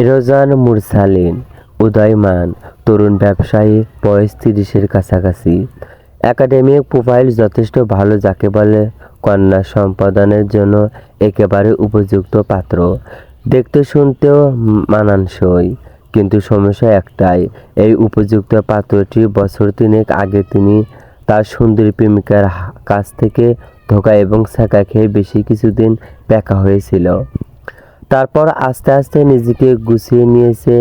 এরোজান মুরসালিন, উদয়মান, তরুণ ব্যবসায়ী, বয়স তিরিশের কাছাকাছি। একাডেমিক প্রোফাইল যথেষ্ট ভালো যাকে বলে কন্যা সম্পাদনের জন্য একেবারে উপযুক্ত পাত্র। দেখতে শুনতেও মানানসই, কিন্তু সমস্যা একটাই, এই উপযুক্ত পাত্রটি বছর তিনেক আগে তিনি তার সুন্দরী প্রেমিকার কাছ থেকে ধোকা এবং ছাকা খেয়ে বেশি কিছুদিন ব্যাকা হয়েছিল। তারপর আস্তে আস্তে নিজেকে গুছিয়ে নিয়েছে,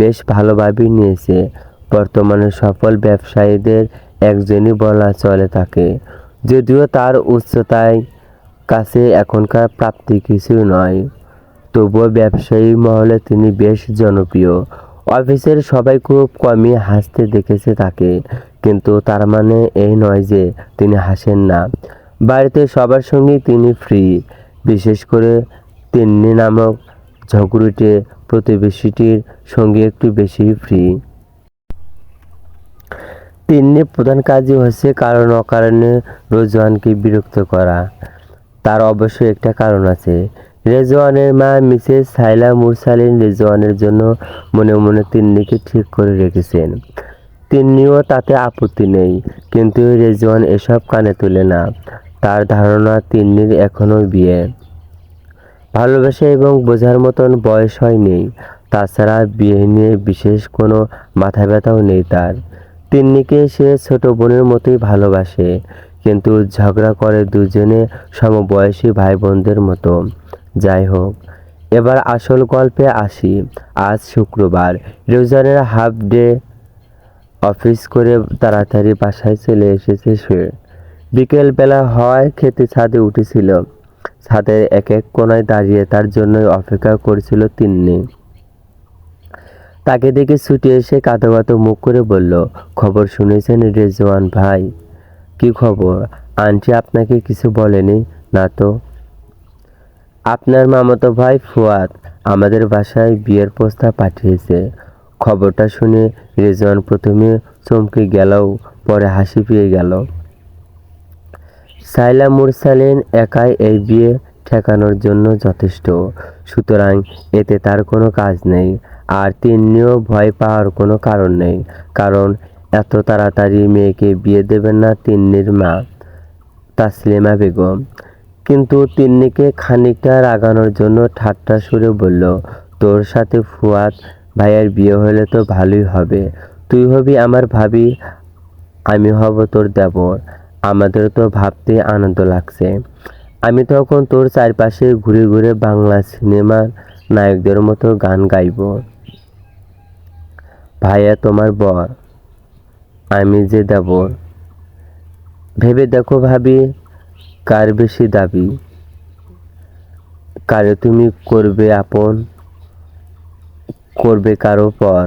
বেশ ভালোভাবেই নিয়েছে। বর্তমানে সফল ব্যবসায়ীদের একজনই বলা চলে তাকে। যদিও তার উচ্চতায় কাছে এখনকার প্রাপ্তি কিছুই নয়, তবুও ব্যবসায়ী মহলে তিনি বেশ জনপ্রিয়। অফিসের সবাই খুব কমই হাসতে দেখেছে তাকে, কিন্তু তার মানে এই নয় যে তিনি হাসেন না। বাড়িতে সবার সঙ্গেই তিনি ফ্রি বিশেষ করে তিন্নি নামক ঝগড়ুটে প্রতিবেশীটির সঙ্গে একটু বেশি ফ্রি তিন্নি প্রধান কাজই হচ্ছে কারণ অকারণে রোজওয়ানকে বিরক্ত করা। তার অবশ্যই একটা কারণ আছে। রেজওয়ানের মা মিসেস সাইলা মুরসালিন রেজওয়ানের জন্য মনে মনে তিন্নিকে ঠিক করে রেখেছেন। তিন্নিও তাতে আপত্তি নেই, কিন্তু রেজওয়ান এসব কানে তোলে না। তার ধারণা তিন্নির এখনও বিয়ে। ভালোবাসা এবং বোঝার মতন বয়স হয়নি। তাছাড়া বিয়ে নিয়ে বিশেষ কোনো মাথা ব্যথাও নেই তার। তিন্নিকে সে ছোট বোনের মতোই ভালোবাসে, কিন্তু ঝগড়া করে দুজনে সমবয়সী ভাই বোনদের মতো। যাই হোক, এবার আসল গল্পে আসি। আজ শুক্রবার রোজানের হাফ ডে, অফিস করে তাড়াতাড়ি বাসায় চলে এসেছে সে। বিকেলবেলা হয় খেতে ছাদে উঠেছিল। ছাদের এক এক কোনায় দাঁড়িয়ে তার জন্যই অপেক্ষা করছিল তিন্নি। তাকে দেখে ছুটে এসে কাঁদো কাঁদো মুখ করে বলল, খবর শুনেছেন রেজওয়ান ভাই? কি খবর? আন্টি আপনাকে কিছু বলেনি? না তো। আপনার মামাতো ভাই ফুয়াদ আমাদের বাসায় বিয়ের প্রস্তাব পাঠিয়েছে। খবরটা শুনে রেজওয়ান প্রথমে চমকে গেলেও পরে হাসি পেয়ে গেল। সাইলা মুরসালিন একাই এই বিয়ে ঠেকানোর জন্য যথেষ্ট। সুতরাং এতে তার কোনো কাজ নেই, আর তিনিও ভয় পাওয়ার কোনো কারণ নেই, কারণ এত তাড়াতাড়ি মেয়েকে বিয়ে দেবেন না তিন্নির মা, তাসলিমা বেগম। কিন্তু তিন্নিকে খানিকটা রাগানোর জন্য ঠাট্টা সুরে বলল, তোর সাথে ফুয়াদ ভাইয়ের বিয়ে হলে তো ভালোই হবে। তুই হবি আমার ভাবি, আমি হব তোর দেবর। আমাদের তো ভাবতে আনন্দ লাগছে। আমি তখন তোর চারপাশে ঘুরে ঘুরে বাংলা সিনেমার নায়কদের মতো গান গাইব। ভাইয়া তোমার বর, আমি যে দেবর। ভেবে দেখো ভাবি, কার বেশি দাবি? কারে তুমি করবে আপন, করবে কারও পর।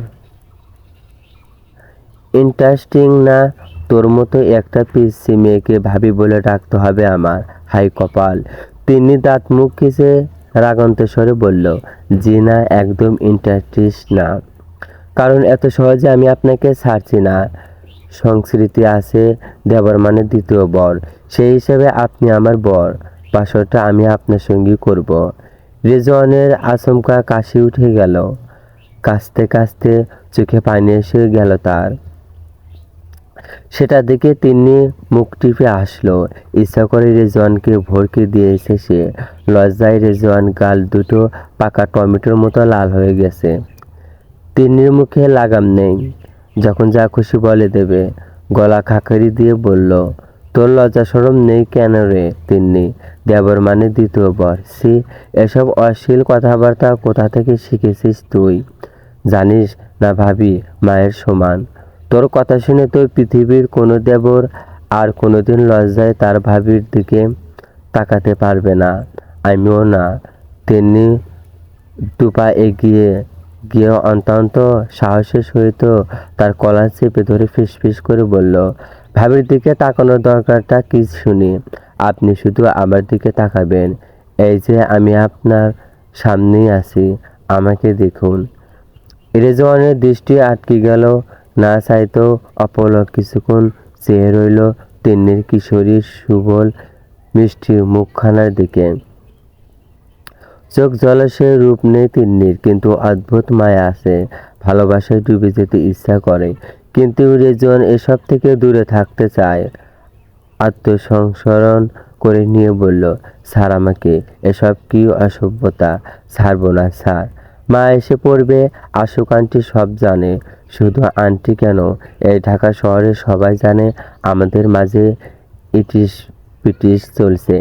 ইন্টারেস্টিং না তোর মতো একটা পিসি মেয়েকে ভাবি বলে ডাকতে হবে আমার, হাই কপাল। তিনি দাঁত মুখ কিসে? রাগন্ত স্বরে বলল জি না একদম ইন্টারেস্ট না। কারণ এত সহজে আমি আপনাকে ছাড়ছি না। সংস্কৃতি আছে দেবর মানে দ্বিতীয় বর, সেই হিসাবে আপনি আমার বর, বাসরটা আমি আপনার সঙ্গেই করব। রেজওয়ানের আচমকা কাশি উঠে গেল। কাশতে কাশতে চোখে পানি এসে গেল তার। সেটা দেখে তিনি মুখ টিপে আসলো। ইচ্ছা করে রেজওয়ানকে ভরকে দিয়েছে সে লজ্জায় রেজওয়ান গাল দুটো পাকা টমেটোর মতো লাল হয়ে গেছে। তিন্নির মুখে লাগাম নেই। যখন যা খুশি বলে দেবে, গলা খাকারি দিয়ে বলল, তোর লজ্জা সরম নেই কেন রে তিন্নি? দেবর মানে দ্বিতীয় বর সি এসব অশ্লীল কথাবার্তা কোথা থেকে শিখেছিস তুই? জানিস না ভাবি, মায়ের সমান। তোর কথা শুনে তো পৃথিবীর কোনো দেবর আর কোনোদিন লজ্জায় তার ভাবির দিকে তাকাতে পারবে না। আমিও না। তিনি দুপা এগিয়ে গিয়ে অন্তন্ত সাহসের সহিত তার কলা চেপে ধরে ফিসফিস করে বলল, ভাবির দিকে তাকানোর দরকারটা কি শুনি? আপনি শুধু আমার দিকে তাকাবেন। এই যে আমি আপনার সামনেই আছি, আমাকে দেখুন। রেজওয়ানের দৃষ্টি আটকে গেল না চাইতেও অপলক কিছুক্ষণ চেয়ে রইল তিন্নির কিশোরীর সুবল মিষ্টি মুখখানার দিকে। চোখ জলাশয়ের রূপ নেই তিন্নির, কিন্তু অদ্ভুত মায়া আছে ভালোবাসায় ডুবে যেতে ইচ্ছা করে। কিন্তু রেজন এসব থেকে দূরে থাকতে চায়। আত্মসংসরণ করে নিয়ে বলল, স্যার আমাকে, এসব কি অসভ্যতা? ছাড়বো না, স্যার। মা এসে পড়বে আশুক আন্টি সব জানে। শুধু আন্টি কেন? এই ঢাকা শহরে সবাই জানে আমাদের মাঝে ইটিস পিটিস চলছে।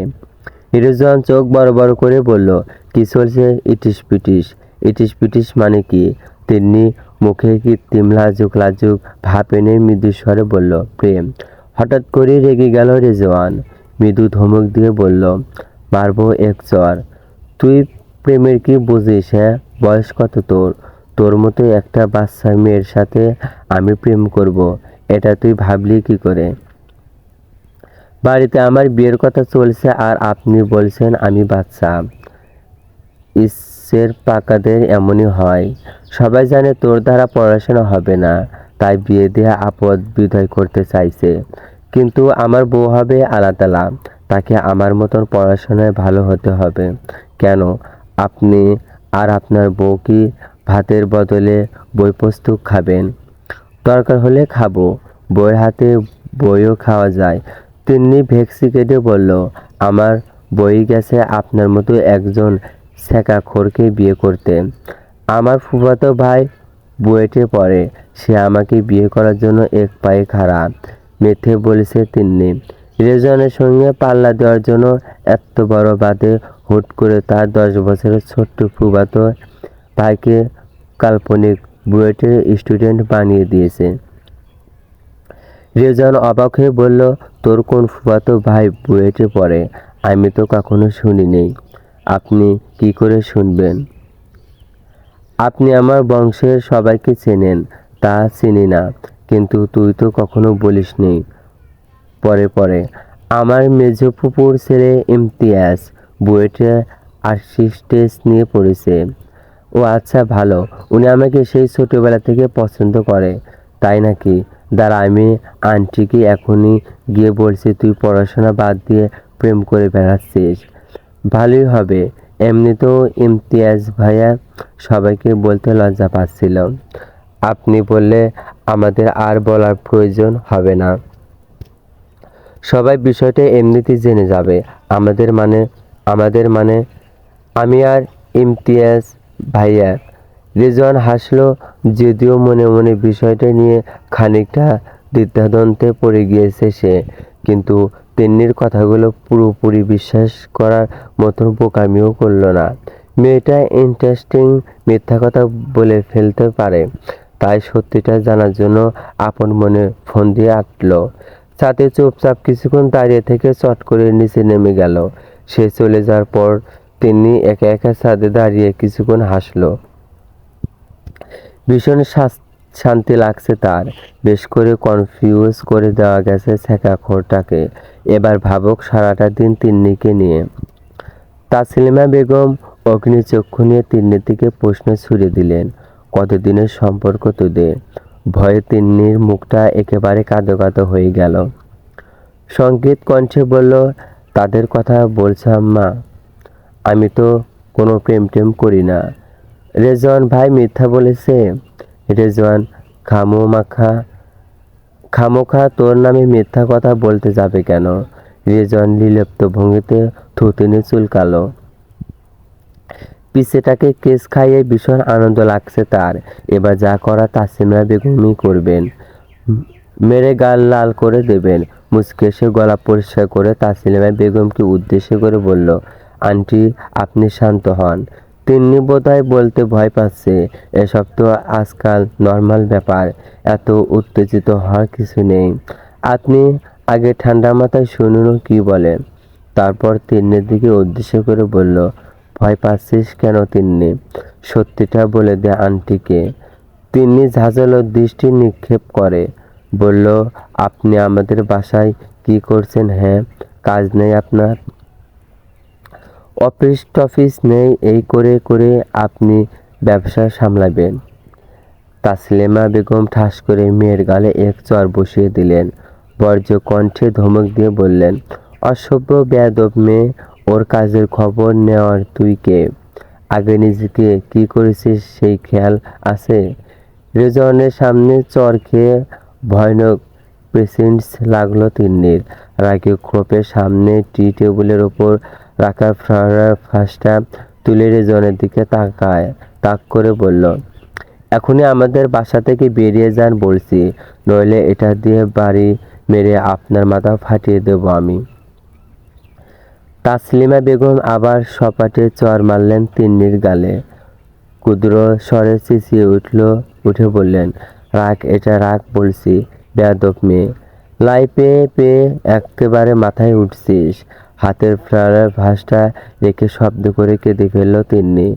হিরোজন চোখ বড় বড় করে বলল, কি চলছে ইটিস পিটিস? ইটিস পিটিস মানে কি? তিনি মুখে কৃত্রিম লাজুক লাজুক ভাব এনে মৃদু স্বরে বলল, প্রেম। হঠাৎ করে রেগে গেল রেজওয়ান। মৃদু ধমক দিয়ে বলল, মারবো এক চর তুই প্রেমের কি বুঝিস হ্যাঁ? বয়স কত তোর? তোর মতো একটা বাচ্চা মেয়ের সাথে আমি প্রেম করব, এটা তুই ভাবলি কি করে? বাড়িতে আমার বিয়ের কথা চলছে আর আপনি বলছেন আমি বাচ্চা। ইসের পাকাদের এমনই হয়। সবাই জানে তোর দ্বারা পড়াশোনা হবে না, তাই বিয়ে দিয়ে আপদ বিদায় করতে চাইছে। কিন্তু আমার বউ হবে আলাদা তাকে আমার মতন পড়াশোনায় ভালো হতে হবে। কেন? আপনি আর আপনার বউ কি ভাতের বদলে বই পুস্তক খাবেন। দরকার হলে খাব। বইয়ের হাতে বইও খাওয়া যায়। তিনি ভেক্সি কেটে বলল, আমার বই গেছে আপনার মতো একজন খোরকে বিয়ে করতে। আমার ফুফাতো ভাই বুয়েটে পড়ে। সে আমাকে বিয়ে করার জন্য এক পায়ে খারাপ মেথে বলেছে তিনি রেজনের সঙ্গে পাল্লা দেওয়ার জন্য এত বড় বাদে হুট করে তার দশ বছরের ছোট্ট ফুফাতো ভাইকে কাল্পনিক বুয়েটের স্টুডেন্ট বানিয়ে দিয়েছে। রেজন অবাক হয়ে বলল, তোর কোন ফুফাতো ভাই বুয়েটে পড়ে? আমি তো কখনো শুনি শুনিনি আপনি কি করে শুনবেন? আপনি আমার বংশের সবাইকে চেনেন, তা চিনি না, কিন্তু তুই তো কখনো বলিসনি পরে পরে। আমার মেজ ফুপুর ছেলে ইমতিয়াজ বুয়েটে আর্টিস্টেস নিয়ে পড়েছে। ও আচ্ছা ভালো। উনি আমাকে সেই ছোটোবেলা থেকে পছন্দ করে। তাই নাকি? দাঁড়া, আমি আন্টিকে এখনই গিয়ে বলছি, তুই পড়াশোনা বাদ দিয়ে প্রেম করে বেড়াচ্ছিস। ভালোই হবে। এমনিতেও ইমতিয়াজ ভাইয়া সবাইকে বলতে লজ্জা পাচ্ছিল। আপনি বললে আমাদের আর বলার প্রয়োজন হবে না। সবাই বিষয়টা এমনিতেই জেনে যাবে। আমাদের মানে আমাদের মানে আমি আর ইমতিয়াজ ভাইয়া। রেজওয়ান হাসলো, যদিও মনে মনে বিষয়টা নিয়ে খানিকটা দ্বিধাদ্বন্দ্বে পড়ে গিয়েছে সে। কিন্তু তেন্নির কথাগুলো পুরোপুরি বিশ্বাস করার মতন বোকামিও করল না। মেয়েটা ইন্টারেস্টিং মিথ্যা কথা বলে ফেলতে পারে। তাই সত্যিটা জানার জন্য আপন মনে ফোন দিয়ে আটলো। সাথে চুপচাপ কিছুক্ষণ দাঁড়িয়ে থেকে চট করে নিচে নেমে গেল। সে চলে যাওয়ার পর তিনি একা একা ছাদে দাঁড়িয়ে কিছুক্ষণ হাসলো। ভীষণ শান্তি লাগছে তার। বেশ করে কনফিউজ করে দেওয়া গেছে শেখাখোরটাকে এবার ভাবক সারাটা দিন তিন্নিকে নিয়ে। তাসলিমা বেগম অগ্নিচক্ষু নিয়ে তিন্নির দিকে প্রশ্ন ছুড়ে দিলেন, কতদিনের সম্পর্ক তোদের? ভয়ে তিন্নির মুখটা একেবারে কাঁদো কাঁদো হয়ে গেল। সংকেত কণ্ঠে বলল, তাদের কথা বলছে আম্মা। আমি তো কোনো প্রেম টেম করি না। রেজওয়ান ভাই মিথ্যা বলেছে। রেজওয়ান, খামো মাখা খামোখা তোর নামে মিথ্যা কথা বলতে যাবে কেন? রেজওয়ান নিলেপ্ত ভঙ্গিতে থুতিনি চুলকালো। পিসেটাকে কেস খাইয়ে ভীষণ আনন্দ লাগছে তার। এবার যা করা তাসিমরা বেগমই করবেন। মেরে গাল লাল করে দেবেন। মুচকে সে গলা পরিষ্কার করে তাসলিমা বেগমকে উদ্দেশ্য করে বলল, আন্টি, আপনি শান্ত হন। তিনি বোধহয় বলতে ভয় পাচ্ছে। এসব তো আজকাল নর্মাল ব্যাপার। এত উত্তেজিত হওয়ার কিছু নেই। আপনি আগে ঠান্ডা মাথায় শুনুন কি বলেন? তারপর তিন্নির দিকে উদ্দেশ্য করে বলল ভয় পাচ্ছিস কেন তিন্নি? সত্যিটা বলে দে আন্টিকে। তিন্নি ঝাঁঝালো দৃষ্টি নিক্ষেপ করে। বলল, আপনি আমাদের বাসায় কি করছেন হ্যাঁ? কাজ নেই আপনার? অফিস টফিস নেই, এই করে করে আপনি ব্যবসা সামলাবেন। তাসলেমা বেগম ঠাস করে মেয়ের গালে এক চর বসিয়ে দিলেন। বর্জ্য কণ্ঠে ধমক দিয়ে বললেন, অসভ্য বেয়াদব মেয়ে ওর কাজের খবর নেওয়ার তুই কে? আগে নিজেকে কি করেছিস সেই খেয়াল আছে? রেজনের সামনে চর খেয়ে ভয়ানক পেশেন্টস লাগল তিন্নির। রাগে খোপের সামনে টি টেবিলের ওপর রাখা ফ্লাওয়ার ফাঁসটা তুলে রেজনের দিকে তাকায়, তাক করে বলল, এখনই আমাদের বাসা থেকে বেরিয়ে যান বলছি। নইলে এটা দিয়ে বাড়ি মেরে আপনার মাথা ফাটিয়ে দেবো আমি। তাসলিমা বেগম আবার সপাটে চর মারলেন তিন্নির গালে। ক্ষুদ্র স্বরে চেঁচিয়ে উঠল, উঠে বললেন, রাখ, এটা রাখ বলছি, বেয়াদব মেয়ে। লাই পেয়ে পেয়ে একেবারে মাথায় উঠছিস। হাতের ফ্লাওয়ার ভাসটা রেখে শব্দ করে কেঁদে ফেলল তিন্নি।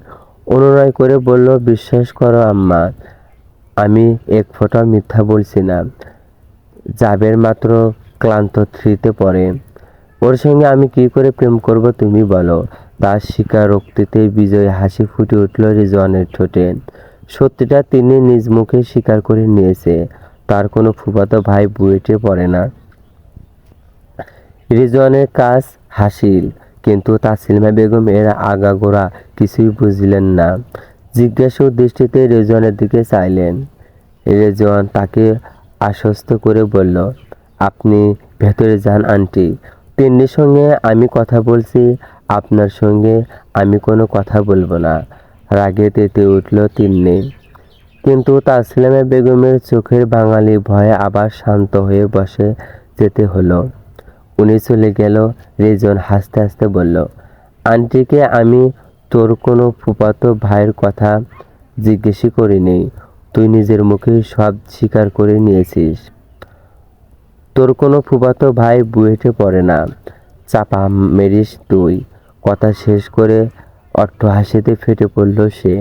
অনুনয় করে বলল, বিশ্বাস করো আম্মা, আমি এক ফোঁটা মিথ্যা বলছি না। জাবের মাত্র ক্লান্ত থ্রিতে পড়ে। ওর সঙ্গে আমি কি করে প্রেম করব তুমি বলো। তার স্বীকারোক্তিতে বিজয় হাসি ফুটে উঠল রিজওয়ানের ঠোঁটে। সত্যিটা তিনি নিজ মুখে স্বীকার করে নিয়েছে। তার কোনো ফুফাতো ভাই বুয়েটে পড়ে না। রিজওয়ানের কাজ হাসিল, কিন্তু তাসলিমা বেগম এর আগাগোড়া কিছুই বুঝলেন না। জিজ্ঞাসু দৃষ্টিতে রেজওয়ানের দিকে চাইলেন। রেজওয়ান তাকে আশ্বস্ত করে বলল, আপনি ভেতরে যান, আন্টি। তিন্নির সঙ্গে আমি কথা বলছি, আপনার সঙ্গে আমি কোনো কথা বলব না। রাগে তেতে উঠল তিন্নি। কিন্তু তাসলিমা বেগমের চোখের বাঙালি ভয়ে আবার শান্ত হয়ে বসে যেতে হলো। উনি চলে গেল, রেজন হাসতে হাসতে বলল, আন্টিকে আমি তোর কোনো ফুপাতো ভাইয়ের কথা জিজ্ঞেসই করিনি। তুই নিজের মুখে সব স্বীকার করে নিয়েছিস। তোর কোনো ফুফাতো ভাই বুয়েটে পড়ে না। চাপা মেরিস তুই। কথা শেষ করে অট্ট হাসিতে ফেটে পড়ল সে।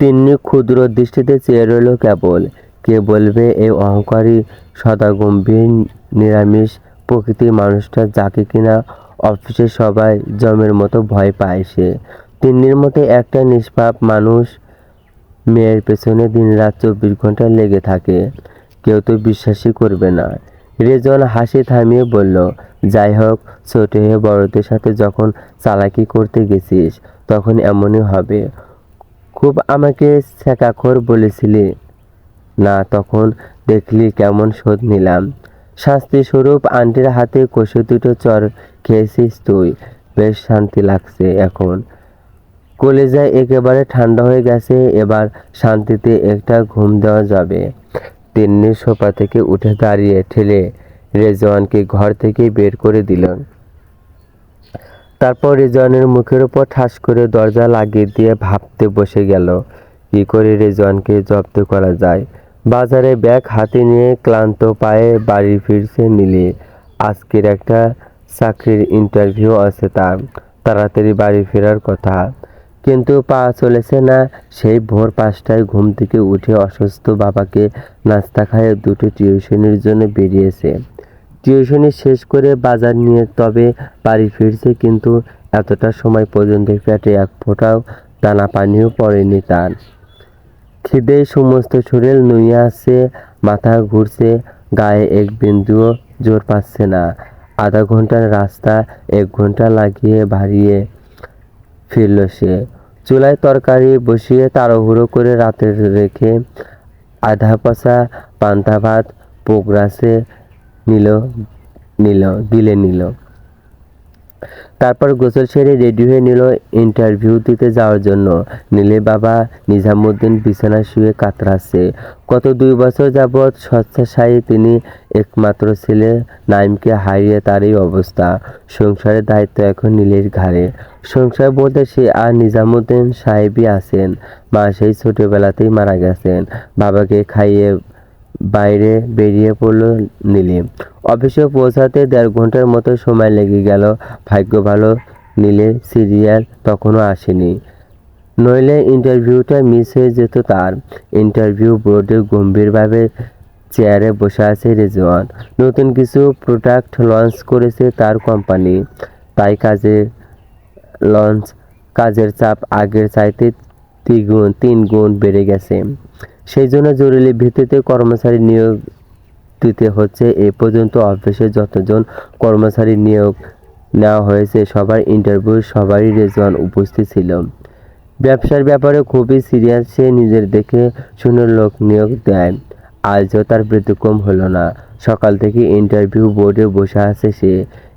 তিন্নি ক্ষুদ্র দৃষ্টিতে চেয়ে রইল কেবল। কে বলবে এই অহংকারী সদা গম্ভীর নিরামিষ প্রকৃতির মানুষটা যাকে কিনা অফিসে সবাই জমের মতো ভয় পায় সে। তিন্নির মতো একটা নিষ্পাপ মানুষ মেয়ের পেছনে দিন রাত চব্বিশ ঘণ্টা লেগে থাকে। কেউ তো বিশ্বাসই করবে না। রেজন হাসি থামিয়ে বলল, যাই হোক, ছোট হয়ে বড়দের সাথে যখন চালাকি করতে গেছিস, তখন এমনই হবে। খুব আমাকে শেখাখোর বলেছিলি। না, তখন দেখলি কেমন শোধ নিলাম। শাস্তি স্বরূপ আন্টির হাতে কষে দুটো চর খেয়েছিস তুই। বেশ শান্তি লাগছে এখন। কলেজায় একেবারে ঠান্ডা হয়ে গেছে, এবার শান্তিতে একটা ঘুম দেওয়া যাবে। তিন্নি সোফা থেকে উঠে দাঁড়িয়ে ঠেলে রেজওয়ানকে ঘর থেকে বের করে দিলেন তারপর রেজওয়ানের মুখের উপর ঠাস করে দরজা লাগিয়ে দিয়ে ভাবতে বসে গেল, কি করে রেজওয়ানকে জব্দ করা যায়। বাজারে ব্যাগ হাতে নিয়ে ক্লান্ত পায়ে বাড়ি ফিরছে মিলিয়ে আজকের একটা চাকরির ইন্টারভিউ আছে তার। তাড়াতাড়ি বাড়ি ফেরার কথা। কিন্তু পা চলেছে না। সেই ভোর পাঁচটায় ঘুম থেকে উঠে অসুস্থ বাবাকে নাস্তা খাইয়ে দুটো টিউশনির জন্য বেরিয়েছে। টিউশনি শেষ করে বাজার নিয়ে তবে বাড়ি ফিরছে কিন্তু এতটা সময় পর্যন্ত পেটে এক ফোঁটাও দানা পানিও পড়েনি তার। খিদে সমস্ত শরীর নুয়ে আসছে মাথা ঘুরছে, গায়ে এক বিন্দুও জোর পাচ্ছে না। আধা ঘণ্টার রাস্তা এক ঘণ্টা লাগিয়ে বাড়িয়ে ফিরল সে। চুলায় তরকারি বসিয়ে তাড়াহুড়ো করে রাতে রেখে আধা পচা পান্তা ভাত পোকরাসে নিল নিল দিলে নিল। তারপর গোসল সেরে রেডি হয়ে নিল ইন্টারভিউ দিতে যাওয়ার জন্য। নীলে বাবা নিজামুদ্দিন বিছানা শুয়ে কাতরাচ্ছে। গত দুই বছর যাবৎ স্বচ্ছাসায়ী তিনি একমাত্র ছেলে, নাইমকে হারিয়ে তারই অবস্থা। সংসারের দায়িত্ব এখন নীলের ঘাড়ে। সংসার বলতে সে আর নিজামুদ্দিন সাহেবই আছেন। মা সেই ছোটবেলাতেই মারা গেছেন। বাবাকে খাইয়ে বাইরে বেরিয়ে পড়ল নীলে অফিসে পৌঁছাতে দেড় ঘণ্টার মতো সময় লেগে গেল। ভাগ্য ভালো, নীলের সিরিয়াল তখনও আসেনি। নইলে ইন্টারভিউটা মিস হয়ে যেত তার। ইন্টারভিউ বোর্ডে গম্ভীরভাবে চেয়ারে বসে আছে রেজওয়ান। নতুন কিছু প্রোডাক্ট লঞ্চ করেছে তার কোম্পানি। তাই কাজে লঞ্চ, কাজের চাপ আগের চাইতে দ্বিগুণ, তিন গুণ বেড়ে গেছে। সেই জন্য জরুরি ভিত্তিতে কর্মচারী নিয়োগ দিতে হচ্ছে। এ পর্যন্ত অফিসে যতজন কর্মচারী নিয়োগ নেওয়া হয়েছে, সবার ইন্টারভিউ সবারই রেজওয়ান উপস্থিত ছিল। ব্যবসার ব্যাপারে খুবই সিরিয়াস সে নিজের দেখে শুনে লোক নিয়োগ দেয় আজও তার ব্যতিক্রম হলো না। সকাল থেকে ইন্টারভিউ বোর্ডে বসে আছে সে।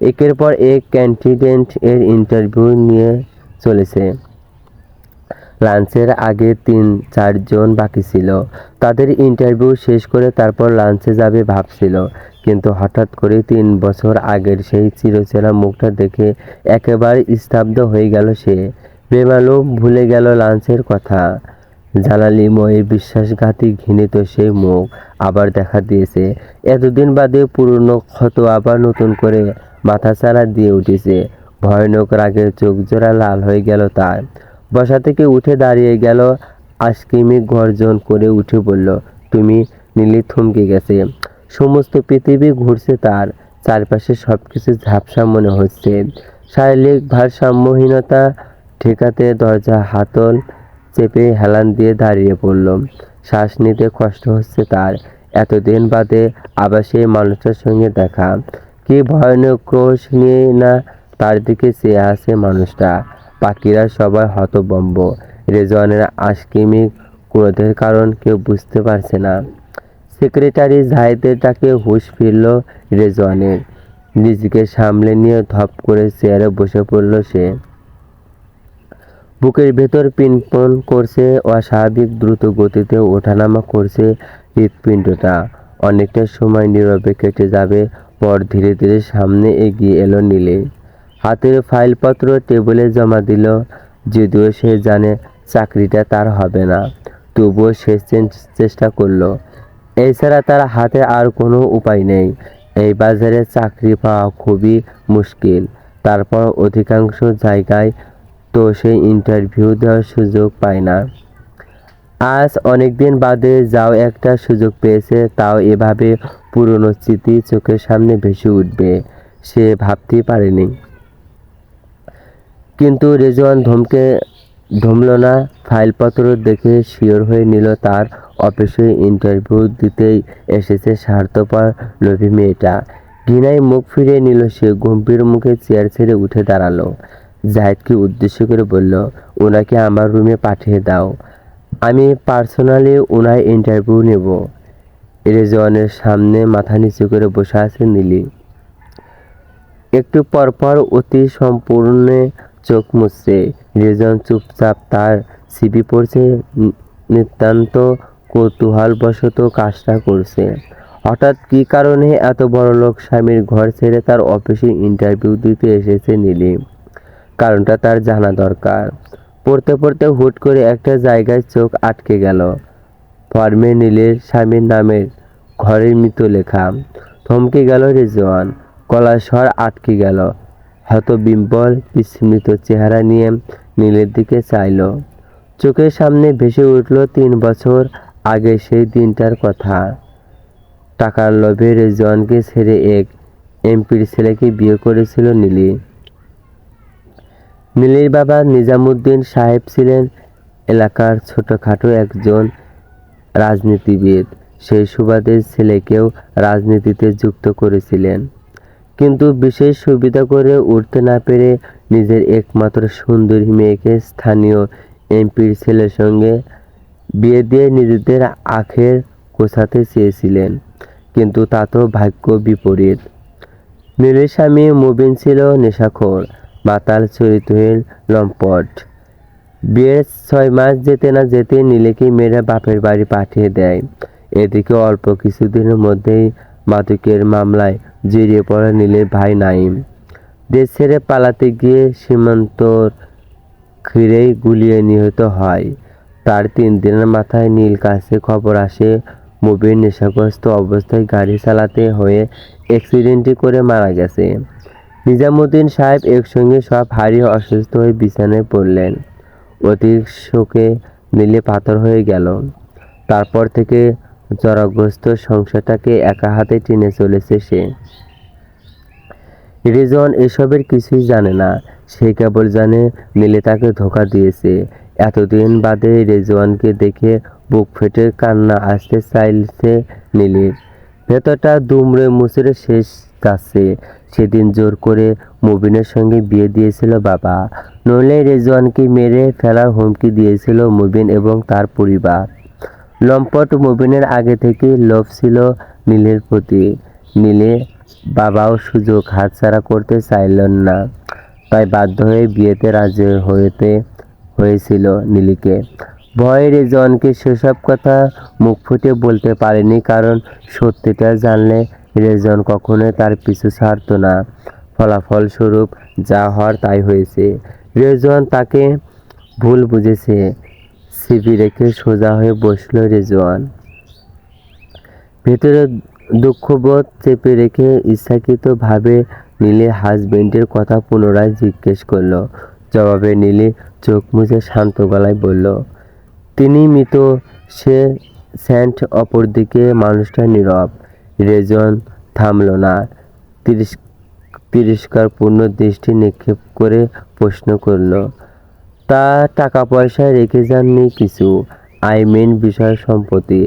একের পর এক ক্যান্ডিডেট এর ইন্টারভিউ নিয়ে চলেছে। লাঞ্চের আগে তিন চারজন বাকি ছিল। তাদের ইন্টারভিউ শেষ করে তারপর লাঞ্চে যাবে ভাবছিল। কিন্তু হঠাৎ করে তিন বছর আগের সেই চিরচেনা মুখটা দেখে একেবারে স্তব্ধ হয়ে গেল সে। বেমালুম ভুলে গেল লাঞ্চের কথা। জালালিময় বিশ্বাসঘাতী ঘৃণিত সেই মুখ আবার দেখা দিয়েছে। এতদিন বাদে পুরনো ক্ষত আবার নতুন করে মাথাচাড়া দিয়ে উঠেছে। ভয়ানক রাগের চোখ জোড়া লাল হয়ে গেল তার। বসা থেকে উঠে দাঁড়িয়ে গেল। আশকিমি গর্জন করে উঠে বলল, তুমি নীলি থমকে গেছে। সমস্ত পৃথিবী ঘুরছে তার। চারপাশে সব কিছু ঝাপসা মনে হচ্ছে। শারীরিক ভারসাম্যহীনতা ঠেকাতে দরজা, হাতল চেপে হেলান দিয়ে দাঁড়িয়ে পড়ল। শ্বাস নিতে কষ্ট হচ্ছে তার। এতদিন বাদে আবার সেই মানুষটার সঙ্গে দেখা। কি ভয়ানক ক্রোশ নিয়ে না তার দিকে চেয়ে আছে মানুষটা। বাকিরা সবাই হতবম্ব রেজওয়ানের আশকিমি ক্রোধের কারণ কেউ বুঝতে পারছে না। সেক্রেটারি জাহিদের ডাকে হুঁশ ফিরল রেজওয়ানের। নিজেকে সামলে নিয়ে ধপ করে চেয়ারে বসে পড়ল সে। বুকের ভেতর পিনপন করছে, অস্বাভাবিক দ্রুত গতিতে ওঠানামা করছে হৃৎপিণ্ডটা। অনেকটা সময় নীরবে কেটে যাবে, পর ধীরে ধীরে সামনে এগিয়ে এলো নীলে। হাতের ফাইলপত্র টেবিলে জমা দিল, যদিও সে জানে চাকরিটা তার হবে না। তবুও সে চেষ্টা করল। এছাড়া তার হাতে আর কোনো উপায় নেই। এই বাজারে চাকরি পাওয়া খুবই মুশকিল। তারপর অধিকাংশ জায়গায় তো সে ইন্টারভিউ দেওয়ার সুযোগ পায় না। আজ অনেকদিন বাদে যাও একটা সুযোগ পেয়েছে, তাও এভাবে পুরনো স্মৃতি চোখের সামনে ভেসে উঠবে, সে ভাবতেই পারেনি। কিন্তু রেজওয়ান ধমকে, ধমল না। ফাইলপত্র দেখে শিওর হয়ে নিল তার অফিসে ইন্টারভিউ দিতেই এসেছে স্বার্থপর লোভী মেয়েটা। ঘৃণায় মুখ ফিরিয়ে নিল সে, গম্ভীর মুখে চেয়ার ছেড়ে উঠে দাঁড়াল। জাহিদকে উদ্দেশ্য করে বলল, ওনাকে আমার রুমে পাঠিয়ে দাও। আমি পার্সোনালি ওনার ইন্টারভিউ নেব। রেজওয়ানের সামনে মাথা নিচু করে বসে আছে নীলি। একটু পরপর অতি সম্পূর্ণ চোখ মুছছে রেজন চুপচাপ তার সিবি পড়ছে। নিতান্ত কৌতূহলবশত কাজটা করছে। হঠাৎ কি কারণে এত বড় লোক স্বামীর ঘর ছেড়ে তার অফিসে ইন্টারভিউ দিতে এসেছে নীলি? কারণটা তার জানা দরকার। পড়তে পড়তে হুট করে একটা জায়গায় চোখ আটকে গেল। ফর্মে নীলের স্বামীর নামের ঘরের মৃত লেখা। থমকে গেল রেজওয়ান গলার স্বর আটকে গেল। হতবিম্বল বিস্মৃত চেহারা নিয়ে নীলের দিকে চাইল। চোখের সামনে ভেসে উঠল তিন বছর আগে সেই দিনটার কথা। টাকার লোভে রেজওয়ানকে ছেড়ে এক এমপির ছেলেকে বিয়ে করেছিল নীলি। নীলির বাবা নিজামুদ্দিন সাহেব ছিলেন এলাকার ছোটখাটো একজন রাজনীতিবিদ। সেই সুবাদে ছেলেকেও রাজনীতিতে যুক্ত করেছিলেন। কিন্তু বিশেষ সুবিধা করে উঠতে না পেরে নিজের একমাত্র সুন্দরী মেয়েকে স্থানীয় এমপির ছেলের সঙ্গে বিয়ে দিয়ে নিজেদের আখের গোছাতে চেয়েছিলেন। কিন্তু তা তো ভাগ্য বিপরীত। নীলের স্বামী মুবিন ছিল নেশাখোর মাতাল চরিত্রহীন, লম্পট। বিয়ের ছয় মাস যেতে না যেতে নীলেকে মেয়েরা বাপের বাড়ি পাঠিয়ে দেয়। এদিকে অল্প কিছুদিনের মধ্যেই মাদকের মামলায় জড়িয়ে পড়ে নীলের ভাই নাইম দেশ ছেড়ে পালাতে গিয়ে সীমান্তর ঘিরেই গুলিয়ে নিহত হয়। তার তিন দিনের মাথায় নীল কাছে খবর আসে মুবির নেশাগ্রস্ত অবস্থায় গাড়ি চালাতে হয়ে অ্যাক্সিডেন্টে করে মারা গেছে। নিজামুদ্দিন সাহেব একসঙ্গে সব হারিয়ে অসুস্থ হয়ে বিছানায় পড়লেন। অধিক শোকে নীলে পাথর হয়ে গেল। তারপর থেকে জরাগ্রস্ত সংসারটাকে একা হাতে টেনে চলেছে সে। রিজন এসবের কিছুই জানে না। সে কেবল জানে নীলে তাকে ধোকা দিয়েছে। এতদিন বাদে রেজওয়ানকে দেখে বুক ফেটে কান্না আসতে চাইছে নীলির ভেতরটা দুমড়ে মুচড়ে শেষ যাচ্ছে। সেদিন জোর করে মুবিনের সঙ্গে বিয়ে দিয়েছিল বাবা। নইলে রেজওয়ানকে মেরে ফেলার হুমকি দিয়েছিল মুবিন এবং তার পরিবার। লম্পট মুবিনের আগে থেকে লোভ ছিল নীলের প্রতি। নীলে বাবাও সুযোগ হাতছাড়া করতে চাইলেন না। তাই বাধ্য হয়ে বিয়েতে রাজি হতে হয়েছিল নীলিকে। ভয়ে রেজওয়ানকে সেসব কথা মুখ ফুটে বলতে পারেনি, কারণ সত্যিটা জানলে রেজন কখনোই তার পিছু ছাড়তো না। ফলাফলস্বরূপ যা হওয়ার তাই হয়েছে। রেজওয়ান তাকে ভুল বুঝেছে। সিবি রেখে সোজা হয়ে বসল রেজওয়ান। ভেতরে দুঃখবোধ চেপে রেখে ইচ্ছাকৃতভাবে নীলে হাজবেন্ডের কথা পুনরায় জিজ্ঞেস করল। জবাবে নীলে চোখ মুছে শান্ত গলায় বলল, তিনি মৃত, সে স্যান্ট অপরদিকে মানুষটা নীরব। রেজন থামল না। তিরস- তিরস্কারপূর্ণ দৃষ্টি নিক্ষেপ করে প্রশ্ন করল তা টাকা পয়সা রেখে যাননি কিছু। আই মেন বিষয় সম্পত্তি।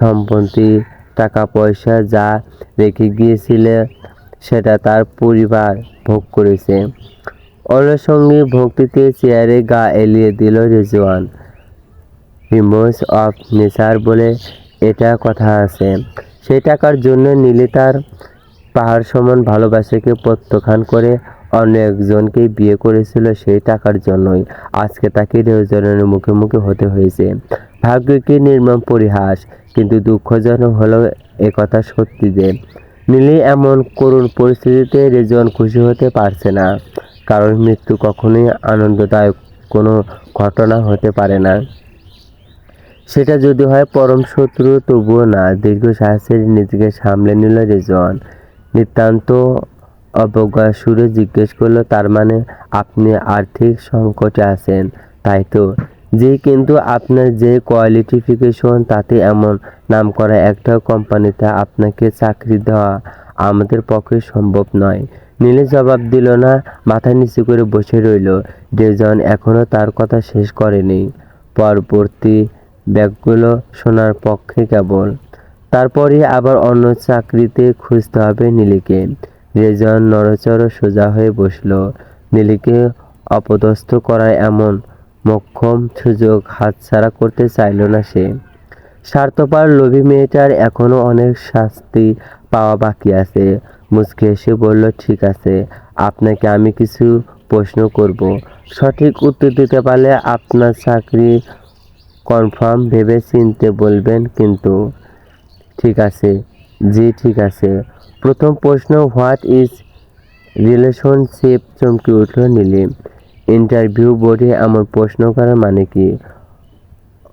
সম্পত্তি টাকা পয়সা যা রেখে গিয়েছিলে, সেটা তার পরিবার ভোগ করেছে। অলসঙ্গী ভক্তিতে চেয়ারে গা এলিয়ে দিল রেজওয়ান। রিমোস অফ নেচার বলে এটা কথা আছে। সেই টাকার জন্য নীলে তার পাহাড় সমান ভালোবাসাকে প্রত্যাখ্যান করে অন্য একজনকে বিয়ে করেছিল সেই টাকার জন্যই। আজকে তাকে রেজনের মুখে মুখে হতে হয়েছে। ভাগ্যকে নির্মম পরিহাস, কিন্তু দুঃখজনক হলেও একথা সত্যি যে নীলি এমন করুণ পরিস্থিতিতে রেজন খুশি হতে পারছে না। কারণ মৃত্যু কখনোই আনন্দদায়ক কোনো ঘটনা হতে পারে না। সেটা যদি হয় পরম শত্রু তবুও না। দীর্ঘ শ্বাসের নিজেকে সামলে নিল রেজন। নিতান্ত অবজ্ঞা সুরে জিজ্ঞেস করল, তার মানে আপনি আর্থিক সংকটে আছেন? তাই তো। যে কিন্তু আপনার যে কোয়ালিফিকেশন তাতে এমন নামকরা একটা কোম্পানিতে আপনাকে চাকরি দেওয়া আমাদের পক্ষে সম্ভব নয়। নীলে জবাব দিল না, মাথা নিচু করে বসে রইল। ডেজন এখনও তার কথা শেষ করেনি। পরবর্তী ব্যাগগুলো শোনার পক্ষে কেবল। তারপরে আবার অন্য চাকরিতে খুঁজতে হবে নীলিকে। রেজন নড়চড় সোজা হয়ে বসল। নীলিকে অপদস্থ করার এমন মক্ষম সুযোগ হাতছাড়া করতে চাইল না সে। স্বার্থপর লোভী মেয়েটার এখনও অনেক শাস্তি পাওয়া বাকি আছে। মুচকে এসে বলল, ঠিক আছে, আপনাকে আমি কিছু প্রশ্ন করব। সঠিক উত্তর দিতে পারলে আপনার চাকরি কনফার্ম ভেবে চিনতে বলবেন কিন্তু। ঠিক আছে, জি, ঠিক আছে। প্রথম প্রশ্ন, হোয়াট ইজ রিলেশনশিপ? চমকে উঠল নীলিম। ইন্টারভিউ বোর্ডে এমন প্রশ্ন করার মানে কি?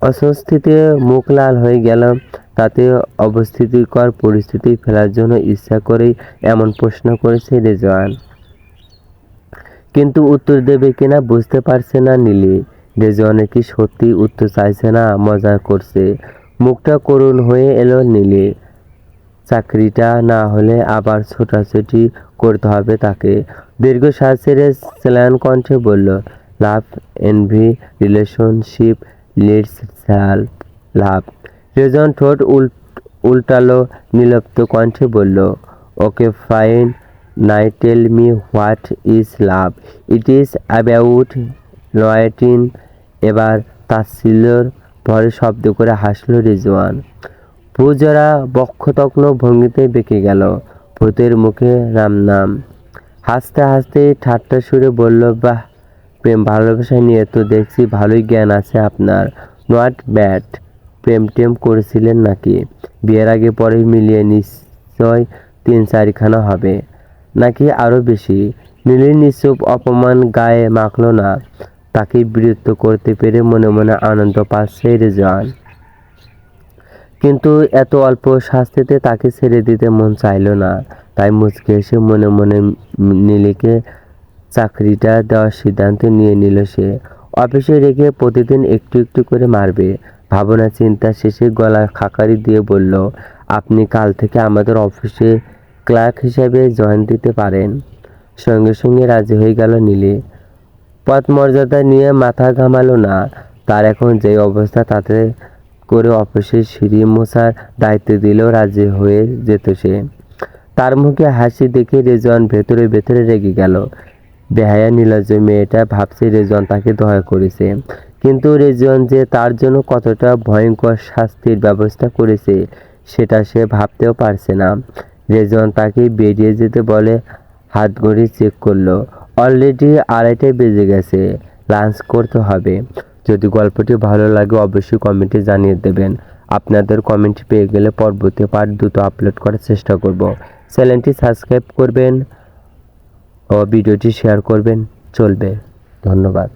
অস্বস্তিতে মুখ লাল হয়ে গেল তাতে অবস্থিতিকর পরিস্থিতি ফেলার জন্য ইচ্ছা করেই এমন প্রশ্ন করেছে রেজওয়ান। কিন্তু উত্তর দেবে কিনা বুঝতে পারছে না নীলি। রেজওয়ানের কি সত্যি উত্তর চাইছে না? মজা করছে। মুখটা করুণ হয়ে এলো নীলি। চাকরিটা না হলে আবার ছোটাছুটি করতে হবে তাকে। দীর্ঘ শ্বাস ছেড়ে স্ল্যান কণ্ঠে বলল, love, envy, relationship, leads self love. Rezon ঠোঁট উল উল্টালো, নিলপ্ত কণ্ঠে বলল, okay fine, now tell me what is love. It is about loyalty. এবার তাচ্ছিল্যর ভরে শব্দ করে হাসলো রিজওয়ান। পূজারা বক্ষতগ্ন ভঙ্গিতে বেঁকে গেল। ভূতের মুখে রাম নাম হাসতে হাসতে ঠাট্টা সুরে বলল, বাহ, প্রেম ভালোবাসা নিয়ে তো দেখছি ভালোই জ্ঞান আছে আপনার। নট ব্যাড প্রেম টেম করেছিলেন নাকি? বিয়ের আগে পরে মিলিয়ে নিশ্চয় তিন চারিখানা হবে। নাকি আরও বেশি? নীলির নিশ্চুপ অপমান গায়ে মাখলো না। তাকে বিরক্ত করতে পেরে মনে মনে আনন্দ পাচ্ছে রেজান কিন্তু এত অল্প শাস্তিতে তাকে ছেড়ে দিতে মন চাইলো না। তাই মুচকে এসে মনে মনে নীলিকে চাকরিটা দেওয়ার সিদ্ধান্ত নিয়ে নিল সে। অফিসে রেখে প্রতিদিন একটু একটু করে মারবে। ভাবনা চিন্তা শেষে গলা খাকারি দিয়ে বলল, আপনি কাল থেকে আমাদের অফিসে ক্লার্ক হিসেবে জয়েন দিতে পারেন। সঙ্গে সঙ্গে রাজি হয়ে গেল নীলি। পথ মর্যাদা নিয়ে মাথা ঘামালো না। তার এখন যে অবস্থা তাতে করে অফিসের সিঁড়ি মোছার দায়িত্ব দিলেও রাজি হয়ে যেত সে। তার মুখে হাসি দেখে রেজন ভেতরে ভেতরে রেগে গেল। বেহায়া নীলজ মেয়েটা ভাবছে রেজন তাকে দয়া করেছে। কিন্তু রেজন যে তার জন্য কতটা ভয়ঙ্কর শাস্তির ব্যবস্থা করেছে, সেটা সে ভাবতেও পারছে না। রেজন তাকে বেরিয়ে যেতে বলে হাত ঘড়ি চেক করল। অলরেডি আড়াইটায় বেজে গেছে, লাঞ্চ করতে হবে। যদি গল্পটি ভালো লাগে, অবশ্যই কমেন্টে জানিয়ে দেবেন। আপনাদের কমেন্ট পেয়ে গেলে পরবর্তী পার্ট দ্রুত আপলোড করার চেষ্টা করব। চ্যানেলটি সাবস্ক্রাইব করবেন ও ভিডিওটি শেয়ার করবেন। চলবে। ধন্যবাদ।